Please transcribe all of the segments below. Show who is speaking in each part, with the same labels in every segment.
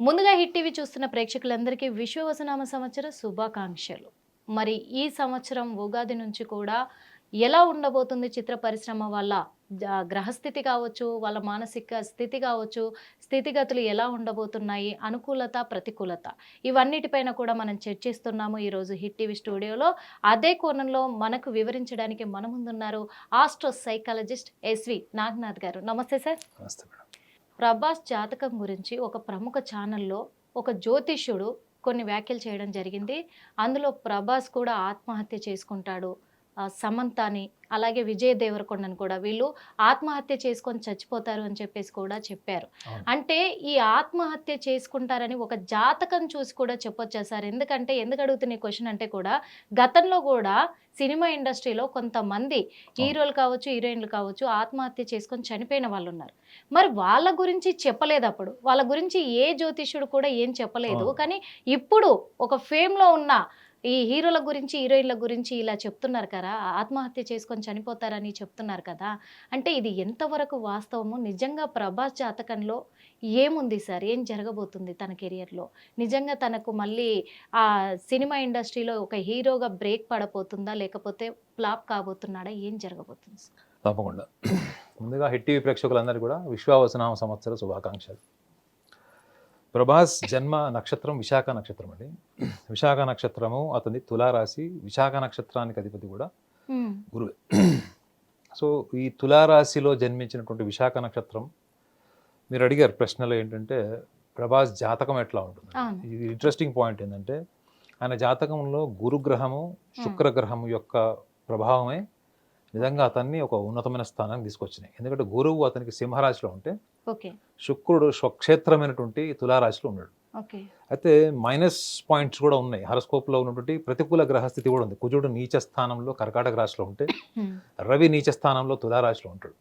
Speaker 1: ముందుగా hit TV చూస్తున్న ప్రేక్షకులందరికీ విశ్వవసనామ సంవత్సర శుభాకాంక్షలు. మరి ఈ సంవత్సరం ఉగాది నుంచి కూడా ఎలా ఉండబోతుంది చిత్ర పరిశ్రమ వల్ల గ్రహస్థితి కావచ్చు వాళ్ళ మానసిక స్థితి కావచ్చు స్థితిగతులు ఎలా ఉండబోతున్నాయి అనుకూలత ప్రతికూలత ఇవన్నిటిపైన కూడా మనం చర్చిస్తున్నాము ఈరోజు హిట్ టీవీ స్టూడియోలో. అదే కోణంలో మనకు వివరించడానికి మన ముందున్నారు ఆస్ట్రో సైకాలజిస్ట్ ఎస్వి నాగనాథ్ గారు. నమస్తే సార్.
Speaker 2: నమస్తే మేడం.
Speaker 1: ప్రభాస్ జాతకం గురించి ఒక ప్రముఖ ఛానల్లో ఒక జ్యోతిష్యుడు కొన్ని వ్యాఖ్యలు చేయడం జరిగింది. అందులో ప్రభాస్ కూడా ఆత్మహత్య చేసుకుంటాడు. సమంతాని అలాగే విజయ్ దేవరకొండని కూడా వీళ్ళు ఆత్మహత్య చేసుకొని చచ్చిపోతారు అని చెప్పేసి కూడా చెప్పారు. అంటే ఈ ఆత్మహత్య చేసుకుంటారని ఒక జాతకం చూసి కూడా చెప్పొచ్చా సార్? ఎందుకంటే ఎందుకు అడుగుతున్న క్వశ్చన్ అంటే కూడా గతంలో కూడా సినిమా ఇండస్ట్రీలో కొంతమంది హీరోలు కావచ్చు హీరోయిన్లు కావచ్చు ఆత్మహత్య చేసుకొని చనిపోయిన వాళ్ళు ఉన్నారు. మరి వాళ్ళ గురించి చెప్పలేదు అప్పుడు. వాళ్ళ గురించి ఏ జ్యోతిష్యుడు కూడా ఏం చెప్పలేదు. కానీ ఇప్పుడు ఒక ఫేమ్లో ఉన్న ఈ హీరోల గురించి హీరోయిన్ల గురించి ఇలా చెప్తున్నారు కదా ఆత్మహత్య చేసుకొని చనిపోతారని చెప్తున్నారు కదా అంటే ఇది ఎంతవరకు వాస్తవము? నిజంగా ప్రభాస్ జాతకంలో ఏముంది సార్? ఏం జరగబోతుంది తన కెరియర్లో? నిజంగా తనకు మళ్ళీ ఆ సినిమా ఇండస్ట్రీలో ఒక హీరోగా బ్రేక్ పడబోతుందా? లేకపోతే ఫ్లాప్ కాబోతున్నాడా? ఏం జరగబోతుంది సార్?
Speaker 2: తప్పకుండా. ముందుగా హిట్ టీవీ ప్రేక్షకులందరూ కూడా విశ్వావసనామ సంవత్సర శుభాకాంక్షలు. ప్రభాస్ జన్మ నక్షత్రం విశాఖ నక్షత్రం అండి. విశాఖ నక్షత్రము అతని తులారాశి విశాఖ నక్షత్రానికి అధిపతి కూడా గురువే. సో ఈ తులారాశిలో జన్మించినటువంటి విశాఖ నక్షత్రం మీరు అడిగారు ప్రశ్నలో ఏంటంటే ప్రభాస్ జాతకం ఎట్లా ఉంటుంది. ఇది ఇంట్రెస్టింగ్ పాయింట్ ఏంటంటే ఆయన జాతకంలో గురుగ్రహము శుక్రగ్రహము యొక్క ప్రభావమే నిజంగా అతన్ని ఒక ఉన్నతమైన స్థానానికి తీసుకొచ్చినాయి. ఎందుకంటే గురువు అతనికి సింహరాశిలో ఉంటే శుక్రుడు స్వక్షేత్రమైనటువంటి తులారాశిలో ఉన్నాడు. అయితే మైనస్ పాయింట్స్ కూడా ఉన్నాయి. హరస్కోప్లో ఉన్నటువంటి ప్రతికూల గ్రహస్థితి కూడా ఉంది. కుజుడు నీచ స్థానంలో కర్కాటక రాశిలో ఉంటే రవి నీచ స్థానంలో తులారాశిలో ఉంటాడు.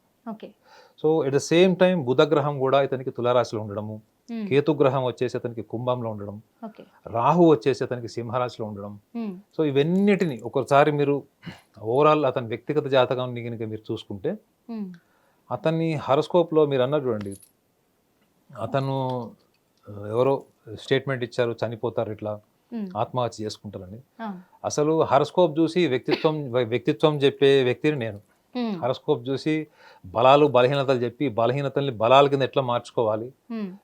Speaker 2: So at the same time బుధ గ్రహం కూడా ఇతనికి తులారాశిలో ఉండడము కేతు గ్రహం వచ్చేసి అతనికి కుంభంలో ఉండడం రాహు వచ్చేసి అతనికి సింహరాశిలో ఉండడం. సో ఇవన్నిటిని ఒకసారి మీరు ఓవరాల్ అతని వ్యక్తిగత జాతకాన్ని కనుక మీరు చూసుకుంటే అతన్ని హరస్కోప్లో మీరు అన్నారు చూడండి. అతను ఎవరో స్టేట్మెంట్ ఇచ్చారు చనిపోతారు ఇట్లా. ఆత్మహత్య చేసుకుంటారని. అసలు హరస్కోప్ చూసి వ్యక్తిత్వం వ్యక్తిత్వం చెప్పే వ్యక్తిని నేను. హరస్కోప్ చూసి బలాలు బలహీనతలు చెప్పి బలహీనతల్ని బలాల కింద ఎట్లా మార్చుకోవాలి?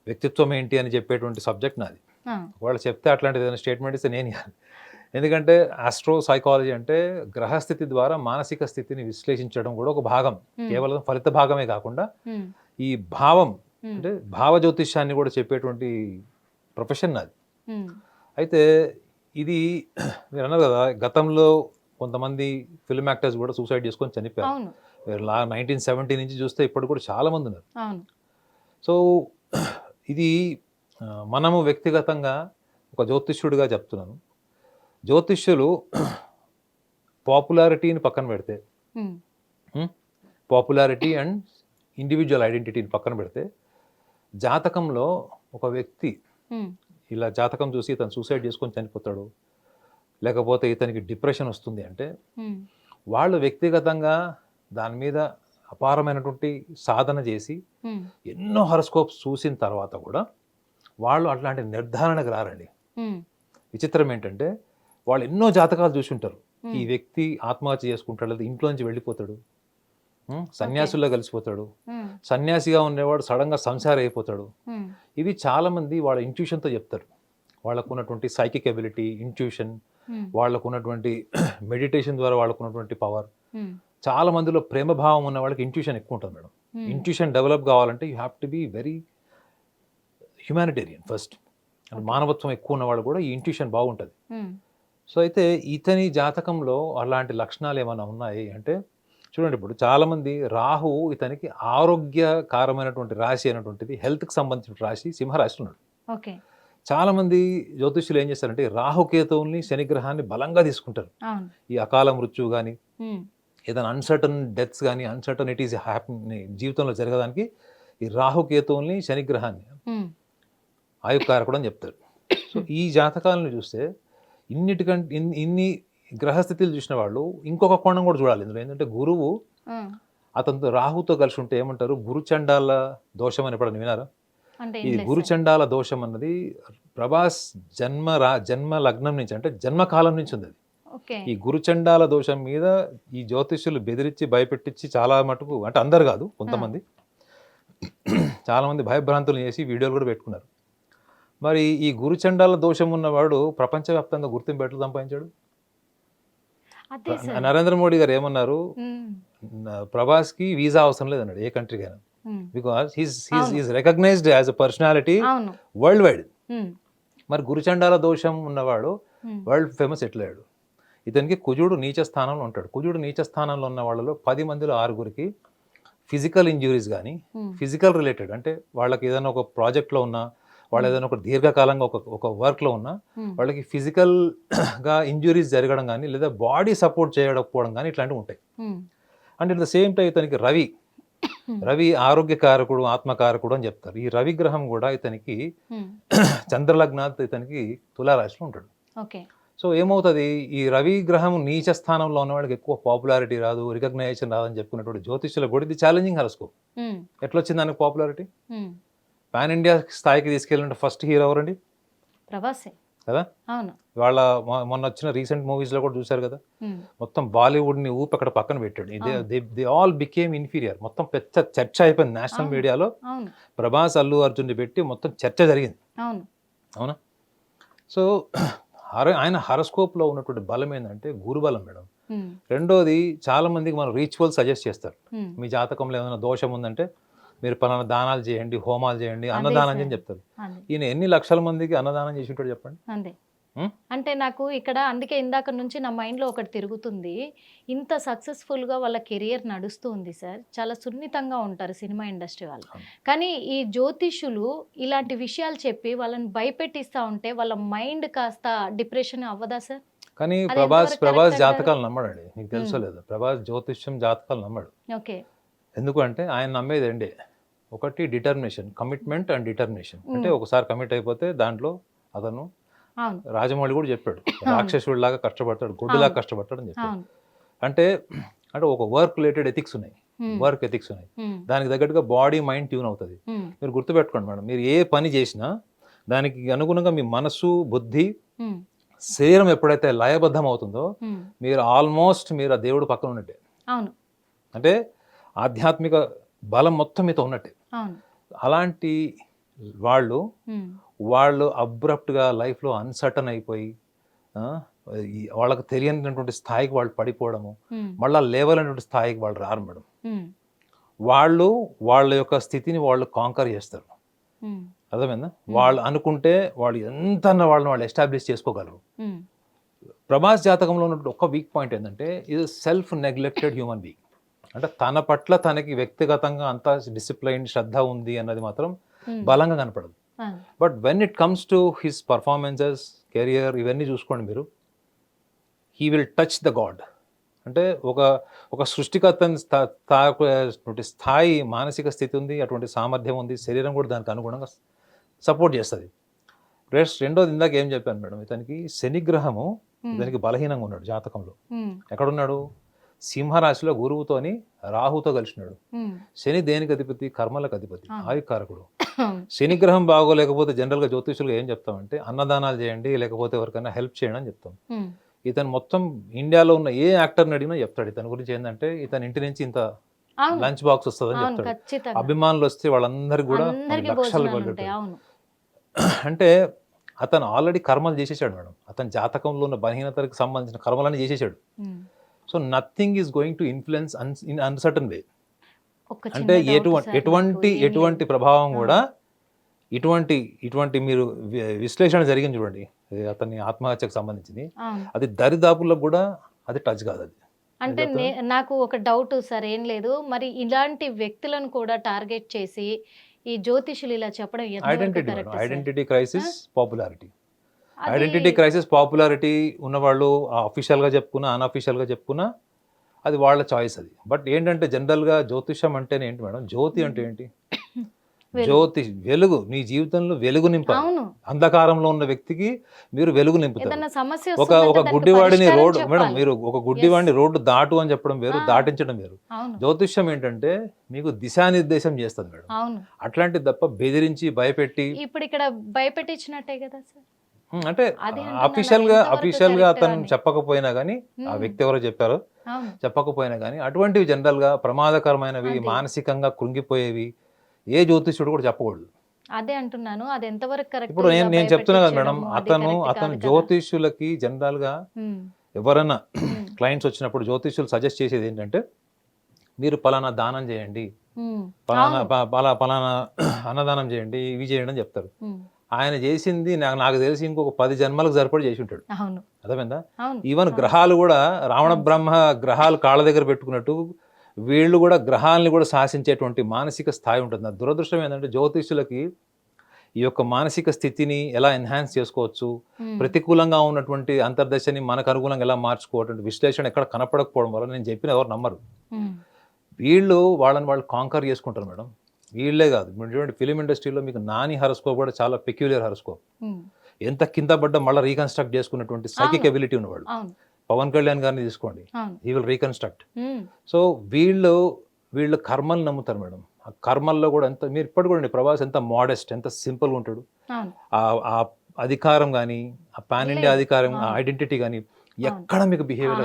Speaker 2: వ్యక్తిత్వం ఏంటి అని చెప్పేటువంటి సబ్జెక్ట్ నాది. వాళ్ళు చెప్తే అట్లాంటిది ఏదైనా స్టేట్మెంట్ ఇస్తే నేను ఇవ్వాలి ఎందుకంటే ఆస్ట్రో సైకాలజీ అంటే గ్రహస్థితి ద్వారా మానసిక స్థితిని విశ్లేషించడం కూడా ఒక భాగం.
Speaker 1: ఉమ్,
Speaker 2: కేవలం ఫలిత భాగమే కాకుండా
Speaker 1: ఉమ్,
Speaker 2: ఈ భావం
Speaker 1: ఉమ్,
Speaker 2: అంటే భావ జ్యోతిష్యాన్ని కూడా చెప్పేటువంటి ప్రొఫెషన్
Speaker 1: ఉమ్,
Speaker 2: అయితే ఇది మీరు అన్నారు కదా గతంలో కొంతమంది ఫిల్మ్ యాక్టర్స్ కూడా సూసైడ్ చేసుకొని చనిపోయారు. లా నైన్టీన్ సెవెంటీ నుంచి చూస్తే ఇప్పుడు కూడా చాలా మంది ఉన్నారు. సో ఇది మనము వ్యక్తిగతంగా ఒక జ్యోతిష్యుడిగా చెప్తున్నాను. జ్యోతిష్యులు పాపులారిటీని పక్కన పెడితే
Speaker 1: ఉమ్,
Speaker 2: పాపులారిటీ అండ్ ఇండివిజువల్ ఐడెంటిటీని పక్కన పెడితే జాతకంలో ఒక వ్యక్తి
Speaker 1: ఉమ్,
Speaker 2: ఇలా జాతకం చూసి ఇతను సూసైడ్ చేసుకొని చనిపోతాడు లేకపోతే ఇతనికి డిప్రెషన్ వస్తుంది అంటే వాళ్ళు వ్యక్తిగతంగా దాని మీద అపారమైనటువంటి సాధన చేసి ఎన్నో హరస్కోప్స్ చూసిన తర్వాత కూడా వాళ్ళు అట్లాంటి నిర్ధారణకు రారండి. విచిత్రం ఏంటంటే వాళ్ళు ఎన్నో జాతకాలు చూసి ఉంటారు
Speaker 1: ఉమ్,
Speaker 2: ఈ వ్యక్తి ఆత్మహత్య చేసుకుంటాడు లేదా ఇంట్లో నుంచి వెళ్ళిపోతాడు? సన్యాసుల్లో కలిసిపోతాడు. సన్యాసిగా ఉండేవాడు సడన్గా సంసారం అయిపోతాడు.
Speaker 1: ఉమ్,
Speaker 2: ఇవి చాలామంది వాళ్ళ ఇంట్యూషన్తో చెప్తారు. వాళ్ళకు ఉన్నటువంటి సైకిక్ ఎబిలిటీ ఇంట్యూషన్ వాళ్ళకు ఉన్నటువంటి మెడిటేషన్ ద్వారా వాళ్ళకు ఉన్నటువంటి పవర్ చాలా మందిలో ప్రేమ భావం ఉన్న వాళ్ళకి ఇంట్యూషన్ ఎక్కువ ఉంటుంది మేడం. ఇంట్యూషన్ డెవలప్ కావాలంటే you have to be very humanitarian first మానవత్వం ఎక్కువ ఉన్న వాళ్ళు కూడా ఈ ఇంట్యూషన్ బాగుంటుంది. సో అయితే ఇతని జాతకంలో అలాంటి లక్షణాలు ఏమైనా ఉన్నాయి అంటే చూడండి ఇప్పుడు చాలామంది రాహు ఇతనికి ఆరోగ్యకారమైనటువంటి రాశి అయినటువంటిది హెల్త్కి సంబంధించిన రాశి సింహరాశి ఉన్నాడు.
Speaker 1: ఓకే.
Speaker 2: చాలామంది జ్యోతిష్యులు ఏం చేస్తారంటే రాహుకేతువుల్ని శనిగ్రహాన్ని బలంగా తీసుకుంటారు. ఈ అకాల మృత్యు కానీ ఏదైనా అన్సర్టన్ డెత్స్ కానీ అన్సర్టనిటీస్ హ్యాపీ జీవితంలో జరగడానికి ఈ రాహుకేతువుల్ని శనిగ్రహాన్ని ఆయుకారకుడు అని చెప్తారు. సో ఈ జాతకాలను చూస్తే ఇన్నిటికంటే ఇన్ని ఇన్ని గ్రహస్థితులు చూసిన వాళ్ళు ఇంకొక కోణం కూడా చూడాలి. ఇందులో ఏంటంటే గురువు అతనితో రాహుతో కలిసి ఉంటే ఏమంటారు? గురుచండాల దోషం అని ఎప్పుడైనా వినారా ఈ. గురుచండాల దోషం అన్నది ప్రభాస్ జన్మ రా జన్మ లగ్నం నుంచి అంటే జన్మకాలం నుంచి ఉంది అది. ఈ గురుచండాల దోషం మీద ఈ జ్యోతిష్యులు బెదిరించి భయపెట్టించి చాలా మటుకు అంటే అందరు కాదు కొంతమంది. చాలా మంది భయభ్రాంతులు చేసి వీడియోలు కూడా పెట్టుకున్నారు. మరి ఈ గురుచండాల దోషం ఉన్నవాడు ప్రపంచవ్యాప్తంగా గుర్తింపు ఎట్లా సంపాదించాడు? నరేంద్ర మోడీ గారు ఏమన్నారు?
Speaker 1: ఉమ్,
Speaker 2: న- ప్రభాస్కి వీసా అవసరం లేదన్నాడు ఏ కంట్రీకైనా. Because he's recognised as a personality worldwide మరి గురుచండాల దోషం ఉన్నవాడు వరల్డ్ ఫేమస్ ఎట్లయ్యాడు ఇతనికి కుజుడు నీచ స్థానంలో ఉంటాడు. కుజుడు నీచ స్థానంలో ఉన్న వాళ్ళలో పది మందిలో ఆరుగురికి ఫిజికల్ ఇంజురీస్ కానీ ఫిజికల్ రిలేటెడ్ అంటే వాళ్ళకి ఏదైనా ఒక ప్రాజెక్ట్లో ఉన్నా వాళ్ళు ఏదైనా ఒక దీర్ఘకాలంగా ఒక ఒక వర్క్లో ఉన్నా వాళ్ళకి ఫిజికల్గా ఇంజురీస్ జరగడం కానీ లేదా బాడీ సపోర్ట్ చేయకపోవడం కానీ ఇట్లాంటివి ఉంటాయి. And it the same time ఇతనికి రవి రవి ఆరోగ్యకారకుడు ఆత్మకారకుడు అని చెప్తారు. ఈ రవి గ్రహం కూడా ఇతనికి
Speaker 1: ఉమ్,
Speaker 2: చంద్రలగ్నాత్ ఇతనికి తులారాశిలో ఉంటాడు.
Speaker 1: ఓకే.
Speaker 2: సో ఏమవుతుంది? ఈ రవి గ్రహం నీచ స్థానంలో ఉన్న వాళ్ళకి ఎక్కువ పాపులారిటీ రాదు రికగ్నైజేషన్ రాదని చెప్పుకున్నటువంటి జ్యోతిష్యుల కూడా ఇది ఛాలెంజింగ్ హరస్కోప్
Speaker 1: ఉమ్,
Speaker 2: ఎట్లా వచ్చింది దానికి పాపులారిటీ. పాన్ ఇండియా స్థాయికి తీసుకెళ్ళిన ఫస్ట్ హీరో ఎవరండి?
Speaker 1: ప్రభాసే.
Speaker 2: కదా?
Speaker 1: అవును.
Speaker 2: వాళ్ళ మొన్న వచ్చిన రీసెంట్ మూవీస్లో కూడా చూశారు కదా? మొత్తం బాలీవుడ్ని ఊపి అక్కడ పక్కన పెట్టాడు. They all became inferior. మొత్తం పెద్ద చర్చ అయిపోయింది నేషనల్. మీడియాలో. ప్రభాస్ అల్లు అర్జున్ని పెట్టి మొత్తం చర్చ జరిగింది.
Speaker 1: అవును.
Speaker 2: అవునా? సో హర ఆయన హరస్కోప్లో ఉన్నటువంటి బలం ఏంటంటే గురుబలం మేడం. రెండోది చాలా మందికి మనం రిచువల్ సజెస్ట్ చేస్తారు. మీ జాతకంలో ఏమైనా దోషం ఉందంటే మీరు పలానా దానాలు చేయండి హోమాలు చేయండి అన్నదానం. చేయని చెప్తారు. ఈయన ఎన్ని లక్షల మందికి అన్నదానం చేసి ఉంటాడు చెప్పండి?
Speaker 1: అంతే? అంటే నాకు ఇక్కడ అందుకే ఇందాక నుంచి నా మైండ్లో ఒకటి తిరుగుతుంది. ఇంత సక్సెస్ఫుల్గా వాళ్ళ కెరియర్ నడుస్తూ ఉంది సార్. చాలా సున్నితంగా ఉంటారు సినిమా ఇండస్ట్రీ వాళ్ళు. కానీ ఈ జ్యోతిష్యులు ఇలాంటి విషయాలు చెప్పి వాళ్ళని భయపెట్టిస్తూ ఉంటే వాళ్ళ మైండ్ కాస్త డిప్రెషన్ అవ్వదా సార్?
Speaker 2: కానీ ప్రభాస్ ప్రభాస్? జాతకాలు నమ్మడండి మీకు తెలుసో
Speaker 1: ఉమ్.
Speaker 2: లేదు. ప్రభాస్ జ్యోతిష్యం జాతకాలు నమ్మడు.
Speaker 1: ఓకే.
Speaker 2: ఎందుకంటే ఆయన నమ్మేది అండి ఒకటి డిటర్మినేషన్ కమిట్మెంట్ అండ్ డిటర్మినేషన్ అంటే. ఒకసారి కమిట్ అయిపోతే దాంట్లో అతను రాజమౌళి కూడా చెప్పాడు. రాక్షసుడిలాగా కష్టపడతాడు గుడ్డులాగా. కష్టపడతాడు అని చెప్పాడు. అంటే అంటే ఒక వర్క్ రిలేటెడ్ ఎథిక్స్ ఉన్నాయి. వర్క్ ఎథిక్స్ ఉన్నాయి.
Speaker 1: ఉమ్,
Speaker 2: దానికి తగ్గట్టుగా బాడీ మైండ్ ట్యూన్ అవుతుంది. మీరు గుర్తుపెట్టుకోండి మేడం మీరు ఏ పని చేసినా దానికి అనుగుణంగా మీ మనసు బుద్ధి
Speaker 1: ఉమ్,
Speaker 2: శరీరం ఎప్పుడైతే లయబద్ధం అవుతుందో మీరు ఆల్మోస్ట్ మీరు ఆ దేవుడు పక్కన ఉన్నట్టే.
Speaker 1: అవును.
Speaker 2: అంటే ఆధ్యాత్మిక బలం మొత్తం మీతో ఉన్నట్టే. అలాంటి వాళ్ళు వాళ్ళు అబ్రప్ట్గా లైఫ్లో అన్సర్టన్ అయిపోయి వాళ్ళకి తెలియనటువంటి స్థాయికి వాళ్ళు పడిపోవడము మళ్ళీ లేవలేనటువంటి స్థాయికి వాళ్ళు రారు మేడం. వాళ్ళు వాళ్ళ యొక్క స్థితిని వాళ్ళు కాంకర్ చేస్తారు. అర్థమైందా? వాళ్ళు అనుకుంటే వాళ్ళు ఎంత వాళ్ళని వాళ్ళు ఎస్టాబ్లిష్ చేసుకోగలరు. ప్రభాస్ జాతకంలో ఉన్నటువంటి ఒక వీక్ పాయింట్ ఏంటంటే ఇది సెల్ఫ్ నెగ్లెక్టెడ్ హ్యూమన్ బీయింగ్ అంటే తన పట్ల తనకి వ్యక్తిగతంగా అంత డిసిప్లైన్ శ్రద్ధ ఉంది అన్నది మాత్రం
Speaker 1: ఉమ్,
Speaker 2: బలంగా కనపడదు. But when it comes to his performances career ఇవన్నీ చూసుకోండి మీరు. He will touch the god అంటే ఒక ఒక సృష్టికర్తని స్థా- తాకునేటువంటి స్థాయి మానసిక స్థితి ఉంది అటువంటి సామర్థ్యం ఉంది శరీరం కూడా దానికి అనుగుణంగా సపోర్ట్ చేస్తుంది. రెస్ట్ రెండోది ఇందాక ఏం చెప్పాను మేడం ఇతనికి శనిగ్రహము
Speaker 1: ఉమ్,
Speaker 2: ఇతనికి బలహీనంగా ఉన్నాడు జాతకంలో.
Speaker 1: ఉమ్,
Speaker 2: ఎక్కడున్నాడు? సింహరాశిలో గురువుతోని రాహుతో కలిసినాడు. శని దేనికి అధిపతి? కర్మలకు అధిపతి. ఆయుకారకుడు. శని గ్రహం బాగోలేకపోతే జనరల్గా జ్యోతిషులు ఏం చెప్తామంటే అన్నదానాలు చేయండి లేకపోతే ఎవరికైనా హెల్ప్ చేయండి అని చెప్తాం. ఇతను మొత్తం ఇండియాలో ఉన్న ఏ యాక్టర్ని అడిగినా చెప్తాడు. ఇతని గురించి ఏంటంటే ఇతని ఇంటి నుంచి ఇంత లంచ్ బాక్స్ వస్తుందని చెప్తాడు. అభిమానులు వస్తే వాళ్ళందరికీ కూడా లక్షలు అంటే అతను ఆల్రెడీ కర్మలు చేసేసాడు మేడం. అతని జాతకంలో ఉన్న బలహీనతలకు సంబంధించిన కర్మలన్నీ చేసేసాడు. So nothing is going to influence in uncertain way. అంటే ఎటువంటి ఎటువంటి ఎటువంటి. ప్రభావం. కూడా ఇటువంటి ఇటువంటి మీరు విశ్లేషణ జరిగింది చూడండి. అతని ఆత్మహత్యకు సంబంధించింది. అది దరిదాపుల్లో కూడా అది టచ్ కాదు అది.
Speaker 1: అంటే నాకు ఒక డౌట్ సార్ ఏం లేదు. మరి ఇలాంటి వ్యక్తులను కూడా టార్గెట్ చేసి ఈ జ్యోతిషులు ఇలా చెప్పడం
Speaker 2: identity? Identity crisis popularity identity crisis popularity ఉన్నవాళ్ళు అఫీషియల్గా చెప్పుకున్నా అన్అఫీషియల్గా చెప్పుకున్నా అది వాళ్ళ చాయిస్ అది. బట్ ఏంటంటే జనరల్గా జ్యోతిషం అంటేనే ఏంటి మేడం? జ్యోతి అంటే ఏంటి?
Speaker 1: వెలుగు.
Speaker 2: జ్యోతి వెలుగు. నీ జీవితంలో వెలుగు నింపాలి. అంధకారంలో ఉన్న వ్యక్తికి మీరు వెలుగు నింపుతారు. ఒక ఒక గుడ్డివాడిని రోడ్డు మేడం. మీరు ఒక గుడ్డివాడిని రోడ్డు దాటు అని చెప్పడం వేరు. దాటించడం వేరు. జ్యోతిష్యం ఏంటంటే మీకు దిశానిర్దేశం చేస్తుంది మేడం.
Speaker 1: అవును.
Speaker 2: అట్లాంటిది తప్ప బెదిరించి భయపెట్టి
Speaker 1: ఇప్పుడు ఇక్కడ భయపెట్టించినట్టే కదా సార్?
Speaker 2: అంటే అఫీషియల్గా
Speaker 1: అఫీషియల్గా
Speaker 2: అతను. చెప్పకపోయినా కానీ ఆ వ్యక్తి ఎవరో చెప్పారు. చెప్పకపోయినా కానీ అటువంటివి జనరల్గా ప్రమాదకరమైనవి. మానసికంగా కృంగిపోయేవి ఏ జ్యోతిష్యుడు కూడా చెప్పకూడదు.
Speaker 1: అదే అంటున్నాను. అది ఎంతవరకు కరెక్ట్
Speaker 2: ఇప్పుడు నేను నేను చెప్తున్నా కదా మేడం అతను అతను జ్యోతిష్యులకి జనరల్గా ఎవరైనా క్లయింట్స్ వచ్చినప్పుడు జ్యోతిష్యులు సజెస్ట్ చేసేది ఏంటంటే మీరు పలానా దానం చేయండి. పలానా పలానా అన్నదానం చేయండి ఇవి చేయండి అని చెప్తారు. ఆయన చేసింది నాకు నాకు తెలిసి ఇంకొక పది జన్మలకు సరిపడి చేసి ఉంటాడు అర్థమైందా? ఈవెన్ గ్రహాలు కూడా రావణ బ్రహ్మ గ్రహాలు కాళ్ళ దగ్గర పెట్టుకున్నట్టు వీళ్ళు కూడా గ్రహాలని కూడా శాసించేటువంటి మానసిక స్థాయి ఉంటుంది. నా దురదృష్టం ఏంటంటే జ్యోతిష్యులకి ఈ యొక్క మానసిక స్థితిని ఎలా ఎన్హాన్స్ చేసుకోవచ్చు ప్రతికూలంగా ఉన్నటువంటి అంతర్దశని మనకు అనుకూలంగా ఎలా మార్చుకోవటం విశ్లేషణ ఎక్కడ కనపడకపోవడం వల్ల నేను చెప్పిన ఎవరు నమ్మరు. వీళ్ళు వాళ్ళని వాళ్ళు కాంకర్ చేసుకుంటారు మేడం. వీళ్ళే కాదు. మీరు చూడండి ఫిలిం ఇండస్ట్రీలో మీకు నాని హరస్కోప్ కూడా చాలా పెక్యులర్ హరస్కోప్. ఎంత కింద పడ్డ మళ్ళీ రీకన్స్ట్రక్ట్ చేసుకున్నటువంటి సైకిక్. ఎబిలిటీ ఉన్నవాళ్ళు పవన్ కళ్యాణ్ గారిని తీసుకోండి. ఈ విల్ రీకన్స్ట్రక్ట్ సో వీళ్ళు వీళ్ళు కర్మలు నమ్ముతారు మేడం. ఆ కర్మల్లో కూడా ఎంత మీరు ఇప్పటి కూడా ప్రభాస్ ఎంత మోడెస్ట్ ఎంత సింపుల్గా ఉంటాడు. ఆ ఆ అధికారం కానీ ఆ పాన్ ఇండియా. అధికారం. ఐడెంటిటీ కానీ ఎక్కడ మీకు బిహేవియర్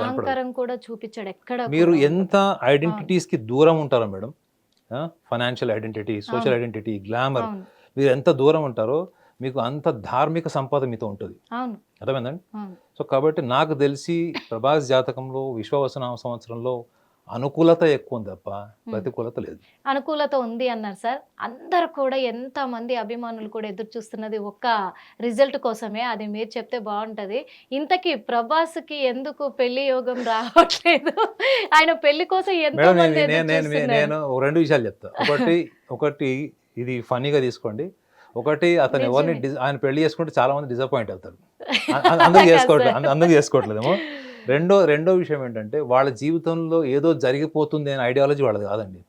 Speaker 1: కూడా చూపించాడు ఎక్కడ
Speaker 2: మీరు. ఎంత ఐడెంటిటీస్కి దూరం ఉంటారో madam financial identity social. Identity glamour మీరు ఎంత దూరం ఉంటారో మీకు అంత ధార్మిక సంపద మీతో ఉంటుంది. అర్థమైందండి? సో కాబట్టి నాకు తెలిసి ప్రభాస్ జాతకంలో విశ్వవసనామ సంవత్సరంలో అనుకూలత ఎక్కువ ఉంది తప్ప ప్రతికూలత లేదు.
Speaker 1: అనుకూలత ఉంది అన్నారు సార్. అందరు కూడా ఎంత మంది అభిమానులు కూడా ఎదురు చూస్తున్నది ఒక్క రిజల్ట్ కోసమే. అది మీరు చెప్తే బాగుంటది ఇంతకీ ప్రభాస్కి ఎందుకు పెళ్ళి యోగం రావట్లేదు? ఆయన పెళ్ళి కోసం ఎంతో
Speaker 2: మేడం
Speaker 1: మంది
Speaker 2: నేను రెండు విషయాలు చెప్తా. ఒకటి ఒకటి ఇది ఫన్నీగా తీసుకోండి. ఒకటి అతను ఎవరిని ఆయన పెళ్ళి చేసుకుంటే చాలా మంది డిసప్పాయింట్ అవుతారు. అ- అ- అందుకు చేసుకోవట్లేదు అంద- అందుకు చేసుకోవట్లేదేమో. రెండో రెండో విషయం ఏంటంటే వాళ్ళ జీవితంలో ఏదో జరిగిపోతుంది అనే ఐడియాలజీ వాళ్ళది కాదండి.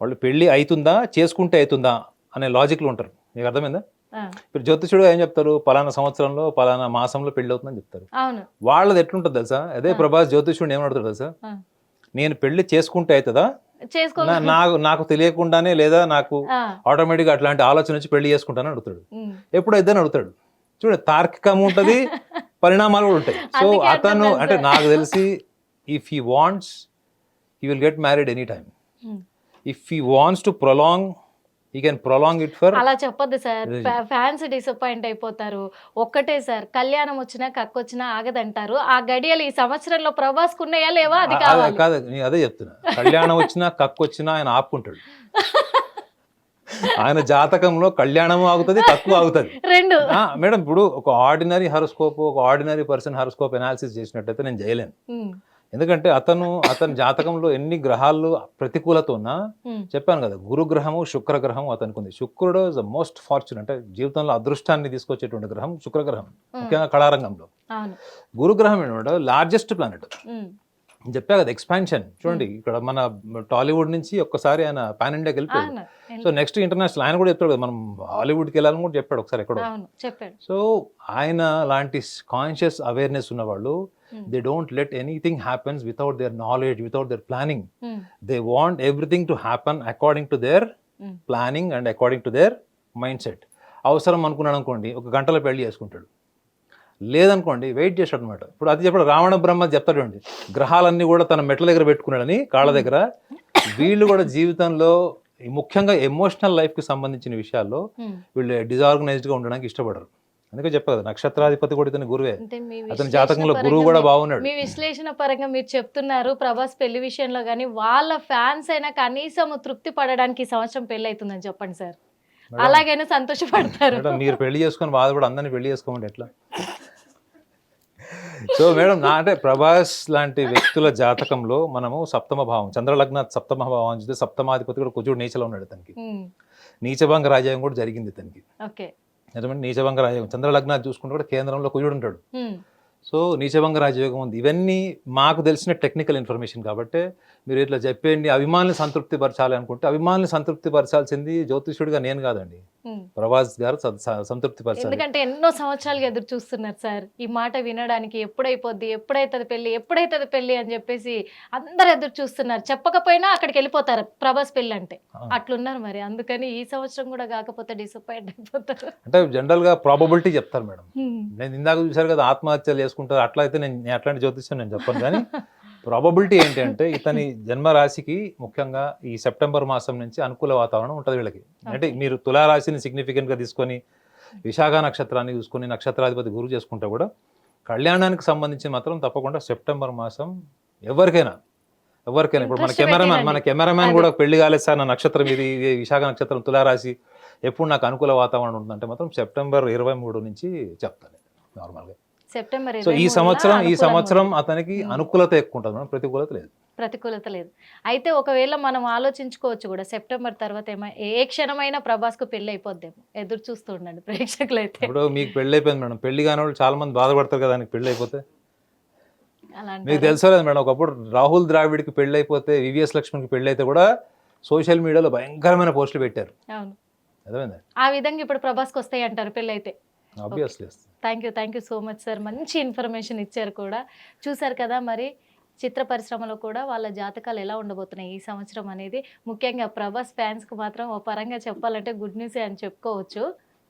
Speaker 2: వాళ్ళు పెళ్ళి అవుతుందా చేసుకుంటే అవుతుందా అనే లాజిక్లో ఉంటారు. మీకు అర్థమైందా? ఇప్పుడు జ్యోతిషుడు ఏం చెప్తారు? పలానా సంవత్సరంలో పలానా మాసంలో పెళ్ళి అవుతుందని చెప్తారు. వాళ్ళది ఎట్లుంటుంది తెలుసా? అదే. ప్రభాస్ జ్యోతిషుడు ఏమడుతాడు తెలుసా. నేను పెళ్ళి చేసుకుంటే అవుతుందా నాకు నాకు తెలియకుండానే లేదా నాకు ఆటోమేటిక్గా అట్లాంటి ఆలోచన వచ్చి పెళ్ళి చేసుకుంటానని అడుగుతాడు.
Speaker 1: ఉమ్,
Speaker 2: ఎప్పుడు ఇద్దరు అడుగుతాడు. చూడండి తార్కికం ఉంటుంది పరిణామాలు కూడా ఉంటాయి. సో అతను అంటే. నాకు తెలిసి if he wants he will get married any time. If he wants to prolong he can prolong it for
Speaker 1: అలా చెప్పొద్దు సార్? ఫ్యాన్స్ డిసప్పాయింట్ అయిపోతారు. ఒక్కటే సార్ కళ్యాణం వచ్చినా కక్కొచ్చినా ఆగదంటారు. ఆ గడియలు ఈ సంవత్సరంలో ప్రభాస్ ఉన్నాయా లేవా? అది
Speaker 2: కాదు నేను అదే చెప్తున్నా. కళ్యాణం వచ్చినా కక్కు వచ్చినా ఆయన ఆపుకుంటాడు. ఆయన జాతకంలో కళ్యాణం ఆగుతుంది కక్కు ఆగుతుంది.
Speaker 1: రెండు.
Speaker 2: మేడం ఇప్పుడు ఒక ఆర్డినరీ హరోస్కోప్ ఒక ఆర్డినరీ పర్సన్ హరోస్కోప్ ఎనాలిసిస్ చేసినట్టయితే నేను చేయలేను. ఎందుకంటే అతను అతని జాతకంలో ఎన్ని గ్రహాలు ప్రతికూలత ఉన్నా చెప్పాను కదా గురుగ్రహము శుక్రగ్రహం అతనికి ఉంది శుక్రుడు ఇస్ ద మోస్ట్ ఫార్చ్యూన్ అంటే జీవితంలో అదృష్టాన్ని తీసుకొచ్చేటువంటి గ్రహం శుక్రగ్రహం ముఖ్యంగా కళారంగంలో. గురుగ్రహం ఏంటంటే లార్జెస్ట్ ప్లానెట్ చెప్పా కదా ఎక్స్పాన్షన్ చూడండి ఇక్కడ మన టాలీవుడ్ నుంచి ఒక్కసారి ఆయన పాన్ ఇండియాకి వెళ్ళిపోయాడు సో నెక్స్ట్ ఇంటర్నేషనల్ ఆయన కూడా చెప్పాడు కదా మనం హాలీవుడ్కి వెళ్ళాలని కూడా చెప్పాడు ఒకసారి ఎక్కడో. సో ఆయన లాంటి కాన్షియస్ అవేర్నెస్ ఉన్న వాళ్ళు
Speaker 1: Hmm.
Speaker 2: They don't let anything happens without their knowledge without their planning they want everything to happen according to their planning and according to their mindset అవసరం అనుకున్నాడు అనుకోండి ఒక గంటలో పెళ్ళి చేసుకుంటాడు. లేదనుకోండి వెయిట్ చేస్తాడు అనమాట ఇప్పుడు అది చెప్పాడు రావణ బ్రహ్మ చెప్తాడు అండి గ్రహాలన్నీ కూడా తన మెట్ల దగ్గర పెట్టుకున్నాడని కాళ్ళ దగ్గర. వీళ్ళు కూడా జీవితంలో ముఖ్యంగా ఎమోషనల్ లైఫ్కి సంబంధించిన విషయాల్లో
Speaker 1: ఉమ్.
Speaker 2: వీళ్ళు డిజార్గనైజ్డ్గా ఉండడానికి ఇష్టపడరు. అందుకే చెప్పా కదా నక్షత్రాధిపతి కూడా ఇతని గురువే. అతని జాతకంలో గురువు కూడా బాగున్నాడు.
Speaker 1: మీ విశ్లేషణ పరంగా మీరు చెప్తున్నారు ప్రభాస్ పెళ్ళి విషయంలో కానీ వాళ్ళ ఫ్యాన్స్ అయినా కనీసం తృప్తి పడడానికి ఈ సంవత్సరం పెళ్ళి అవుతుందని చెప్పండి సార్. అలాగైనా సంతోషపడతారు.
Speaker 2: మీరు పెళ్ళి చేసుకొని బాధపడి అందరిని పెళ్ళి చేసుకోమంటే ఎట్లా? సో మేడం నా అంటే ప్రభాస్ లాంటి వ్యక్తుల జాతకంలో మనము సప్తమ భావం చంద్రలగ్న సప్తమ భావం చూస్తే సప్తమాధిపతి కూడా కుజుడు నీచలో ఉన్నాడు ఇతనికి
Speaker 1: ఉమ్,
Speaker 2: నీచభంగ రాజ్యం కూడా జరిగింది ఇతనికి
Speaker 1: ఓకే.
Speaker 2: నిజమంటే నీచభంగ రాజ్యం చంద్రలగ్నాలు చూసుకుంటే కూడా కేంద్రంలో కుజుడు ఉంటాడు. సో నీచభంగ రాజయోగం ఉంది. ఇవన్నీ మాకు తెలిసిన టెక్నికల్ ఇన్ఫర్మేషన్ కాబట్టి మీరు ఇట్లా చెప్పేయండి అభిమానులు సంతృప్తి పరచాలి అనుకుంటే అభిమానులు సంతృప్తి పరచాల్సింది జ్యోతిష్యుడిగా నేను కాదండి. ప్రభాస్ గారు సంతృప్తి
Speaker 1: ఎందుకంటే ఎన్నో సంవత్సరాలుగా ఎదురు చూస్తున్నారు సార్. ఈ మాట వినడానికి ఎప్పుడైపోద్ది ఎప్పుడైతుంది పెళ్ళి ఎప్పుడైతుంది పెళ్ళి అని చెప్పేసి అందరు ఎదురు చూస్తున్నారు. చెప్పకపోయినా అక్కడికి వెళ్ళిపోతారు ప్రభాస్ పెళ్ళి అంటే. అట్లున్నారు మరి. అందుకని ఈ సంవత్సరం కూడా కాకపోతే డిసప్పాయింట్ అయిపోతారు.
Speaker 2: అంటే జనరల్గా ప్రాబబిలిటీ చెప్తారు మేడం. నేను ఇందాక చూశారు కదా ఆత్మహత్యలు చేసుకుంటారు. అట్లా అయితే నేను నేను అట్లాంటి జ్యోతిష్యం నేను చెప్పను. కానీ ప్రాబబిలిటీ ఏంటి అంటే ఇతని జన్మరాశికి ముఖ్యంగా ఈ సెప్టెంబర్ మాసం నుంచి అనుకూల వాతావరణం ఉంటుంది వీళ్ళకి అంటే. మీరు తులారాశిని significant గా తీసుకొని విశాఖ నక్షత్రాన్ని చూసుకొని నక్షత్రాధిపతి గురువు చేసుకుంటే కూడా కళ్యాణానికి సంబంధించి మాత్రం తప్పకుండా సెప్టెంబర్ మాసం ఎవరికైనా ఎవరికైనా ఇప్పుడు మన కెమెరామ్యాన్ మన. కెమెరామ్యాన్. కూడా పెళ్ళి కాలేదు సార్ నా నక్షత్రం ఇది ఇది విశాఖ నక్షత్రం తులారాశి ఎప్పుడు నాకు అనుకూల వాతావరణం ఉంటుందంటే మాత్రం సెప్టెంబర్ ఇరవై మూడు నుంచి చెప్తాను నార్మల్గా
Speaker 1: సెప్టెంబర్
Speaker 2: సో ఈ
Speaker 1: 23
Speaker 2: సంవత్సరం ఈ సంవత్సరం. అతనికి. అనుకూలత ఎక్కువ ఉంటుంది మేడం ప్రతికూలత లేదు.
Speaker 1: ప్రతికూలత లేదు. అయితే ఒకవేళ మనం ఆలోచించుకోవచ్చు కూడా సెప్టెంబర్ తర్వాత ఏమై ఏ క్షణమైనా ప్రభాస్కు పెళ్ళి అయిపోద్దేమో ఎదురు చూస్తూ ఉండండి ప్రేక్షకులు అయితే
Speaker 2: ఇప్పుడు మీకు పెళ్ళి అయిపోయింది మేడం. పెళ్ళి కాని వాళ్ళు చాలా మంది బాధపడతారు కదా ఆయనకి పెళ్ళి అయిపోతే మీకు? తెలుసో లేదు మేడం ఒకప్పుడు రాహుల్ ద్రావిడ్కి పెళ్ళి అయిపోతే వివిఎస్ లక్ష్మణ్కి పెళ్ళి అయితే కూడా సోషల్ మీడియాలో భయంకరమైన పోస్టులు పెట్టారు.
Speaker 1: అవును.
Speaker 2: అర్థమైందా?
Speaker 1: ఆ విధంగా ఇప్పుడు ప్రభాస్కి వస్తాయి అంటారు పెళ్ళి అయితే
Speaker 2: obviously
Speaker 1: thank you thank you so much sir. మంచి ఇన్ఫర్మేషన్ ఇచ్చారు కూడా. చూసారు కదా మరి చిత్ర పరిశ్రమలో కూడా వాళ్ళ జాతకాలు ఎలా ఉండబోతున్నాయి ఈ సంవత్సరం అనేది. ముఖ్యంగా ప్రభాస్ ఫ్యాన్స్కి మాత్రం ఓ పరంగా చెప్పాలంటే గుడ్ న్యూసే అని చెప్పుకోవచ్చు.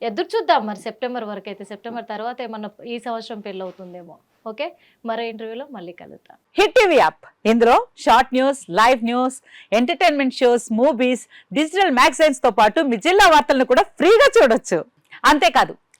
Speaker 1: ఎదురు చూద్దాం మరి సెప్టెంబర్ వరకు అయితే. సెప్టెంబర్ తర్వాత ఏమన్నా ఈ సంవత్సరం పెళ్ళి అవుతుందేమో ఓకే? మరో ఇంటర్వ్యూలో మళ్ళీ కలుద్దాం.
Speaker 3: Hit TV app. ఇందులో short news live news entertainment shows movies digital మ్యాగజైన్స్తో పాటు మీ జిల్లా వార్తలను కూడా ఫ్రీగా చూడొచ్చు. అంతేకాదు